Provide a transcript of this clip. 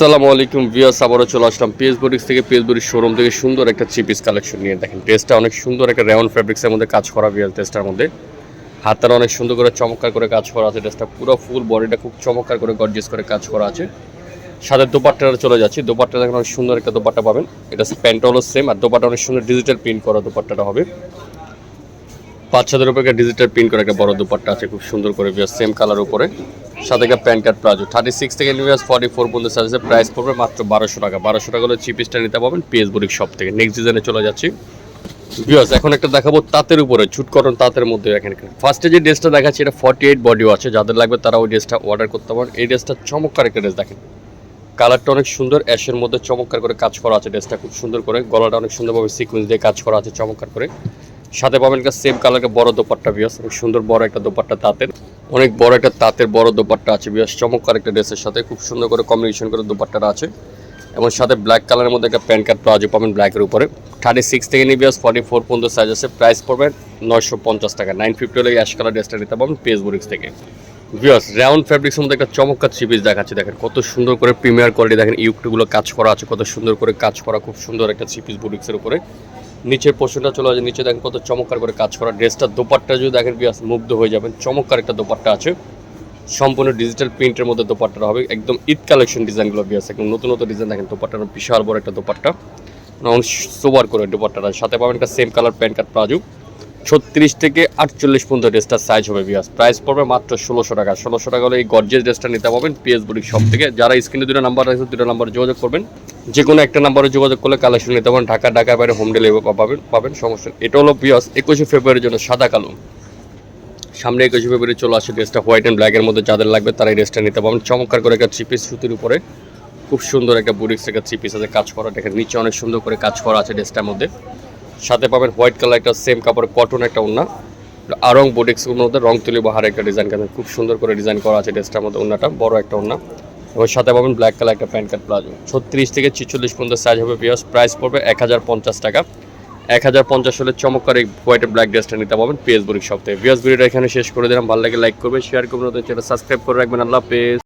আসসালামু আলাইকুম ভিয়াস আবারও চলে আসলাম পিএস বডিক্স থেকে পিএস বডির শোরুম থেকে সুন্দর একটা চিপিস কালেকশন নিয়ে। দেখেন ড্রেসটা অনেক সুন্দর একটা রেওয়ান ফ্যাব্রিক্সের মধ্যে কাজ করা ভিয়াস ড্রেসটার মধ্যে। হাতটা অনেক সুন্দর করে চমৎকার করে কাজ করা আছে ড্রেসটা পুরো ফুল বডিটা খুব চমৎকার করে গর্জিয়াস করে কাজ করা আছে। সাথে দোপাট্টাটা চলে যাচ্ছি দোপাট্টা দেখেন অনেক সুন্দর একটা দোপাট্টা পাবেন। এটা প্যান্ট হলো সেম আর দোপাট্টা অনেক সুন্দর ডিজিটাল প্রিন্ট করা দোপাট্টাটা হবে। বাচ্চাদের উপরে একটা ডিজিটাল প্রিন্ট করে একটা বড় দোপাট্টা আছে, খুব সুন্দর করে ভিয়াস সেম কালার উপরে। সাথে একটা pan card palazzo. Thirty six থেকে নিউয়ার্স ফর্টি ফোর পর্যন্ত সাইজে প্রাইস পড়বে মাত্র বারোশো টাকা। বারোশো টাকা হলে চিপিসটা নিতে পাবেন পিএস বুরিক শপ থেকে। নেক্সট ডিজাইনে চলে যাচ্ছি। ভিউয়ার্স এখন একটা দেখাবো তাঁতের উপরে। ছুট কটন তাঁতের মধ্যে এখানে ফার্স্টে যে ড্রেসটা দেখাচ্ছি, এটা ফর্টি এইট বডিও আছে যাদের লাগবে তারা ওই ড্রেসটা অর্ডার করতে পারেন। এই ড্রেসটা চমৎকার একটা ড্রেস দেখেন। কালারটা অনেক সুন্দর অ্যাশের মধ্যে চমৎকার করে কাজ করা আছে ড্রেসটা খুব সুন্দর করে। গলাটা অনেক সুন্দরভাবে সিকুয়েন্স দিয়ে কাজ করা আছে চমৎকার করে। সাথে পাবেন সেম কালারের বড় দোপাট্টা বিয়াস অনেক সুন্দর বড় একটা দোপাট্টা তাঁতের। অনেক বড় একটা তাঁতের বড় দোপাট্টা আছে বিয়াস চমৎকার একটা ড্রেসের সাথে। খুব সুন্দর করে কম্বিনেশন করে দোপাট্টাটা আছে। এবং সাথে ব্ল্যাক কালারের মধ্যে একটা প্যান্ট কার্ড প্লাজো পাবেন ব্ল্যাকের উপরে। থার্টি সিক্স থেকে নিয়ে বিয়াস ফর্টি ফোর পর্যন্ত সাইজ আছে। প্রাইস পড়বে নয়শো পঞ্চাশ টাকা। নাইন ফিফটি হলে অ্যাশ কালার ড্রেসটা নিতে পারবেন পেস বুরিক্স থেকে। ভিউয়ার্স রাউন্ড ফ্যাব্রিক্সের মধ্যে একটা চমৎকার থ্রি পিস দেখাচ্ছে। দেখেন, কত সুন্দর করে প্রিমিয়ার কোয়ালিটি দেখেন ইউকটুগুলো কাজ করা আছে। কত সুন্দর করে কাজ করা, খুব সুন্দর একটা থ্রি পিস উপরে। নিচের পোর্শনটা চলে আসে, নিচে দেখেন কত চমৎকার করে কাজ করা। ড্রেসটা দোপাট্টা যদি দেখেন বিয়াস মুগ্ধ হয়ে যাবেন। চমৎকার একটা দোপাট্টা আছে। সম্পূর্ণ ডিজিটাল প্রিন্টের মধ্যে দোপাট্টা হবে। একদম ঈদ কালেকশন ডিজাইনগুলো বিয়াস একদম নতুন নতুন ডিজাইন দেখেন, দোপাট্টার বিশাল বড় একটা দোপাট্টা। সোবার করে দোপাট্টাটা। সাথে পাবেন একটা same colour pant card palazzo ছত্রিশ থেকে আটচল্লিশ পর্যন্ত ড্রেসটার সাইজ হবে বিয়াস প্রাইস পড়বে মাত্র ষোলোশো টাকা। ষোলোশো টাকা হলে এই গর্জেস ড্রেসটা নিতে পারবেন পিএস বুটিক সব থেকে। যারা স্ক্রিনে দুটো নাম্বার আছে, দুটো নাম্বারে যোগাযোগ করবেন। যে কোনো একটা নাম্বারে যোগাযোগ করলে কালেকশন নিতে পারেন ঢাকা ঢাকা বাইরে হোম ডেলিভারি পাবেন পাবেন। সমস্যা এটা হলো বিয়াস একুশে ফেব্রুয়ারির জন্য সাদা কালো। সামনে একুশে ফেব্রুয়ারি চলে আসে ড্রেসটা হোয়াইট অ্যান্ড ব্ল্যাকের মধ্যে। যাদের লাগবে তারা এই ড্রেসটা নিতে পারবেন। চমৎকার করে একটা থ্রি পিস সুতির উপরে। খুব সুন্দর একটা বুটিক্স একটা থ্রি পিস আছে কাজ করা। দেখেন নিচে অনেক সুন্দর করে কাজ করা আছে ড্রেসটার মধ্যে। সাথে পাবেন হোয়াইট কালার একটা, সেম কাপড় কটন একটা ওড়না। আরং বুটিক্সের মধ্যে রং তুলি বাহার একটা ডিজাইন কাজ খুব সুন্দর করে ডিজাইন করা আছে ড্রেসটার মধ্যে ওড়নাটা, বড় একটা ওড়না। এবং সাথে পাবেন ব্ল্যাক কালার একটা প্যান্ট কার্ড প্লাজো। ছত্রিশ থেকে ছিচল্লিশ পর্যন্ত সাইজ হবে পিয়াস প্রাইস পড়বে এক হাজার পঞ্চাশ টাকা। এক হাজার পঞ্চাশ হলে চমৎকার এই হোয়াইট ব্ল্যাক ড্রেসটা নিতে পাবেন পেজ বুড়ি সপ্তাহে বিয়াস ভিডিওটা এখানে শেষ করে দিলাম। ভালো লাগে লাইক করবে শেয়ার করবেন চ্যানেল সাবস্ক্রাইব করে রাখবেন। আল্লাহ পেজ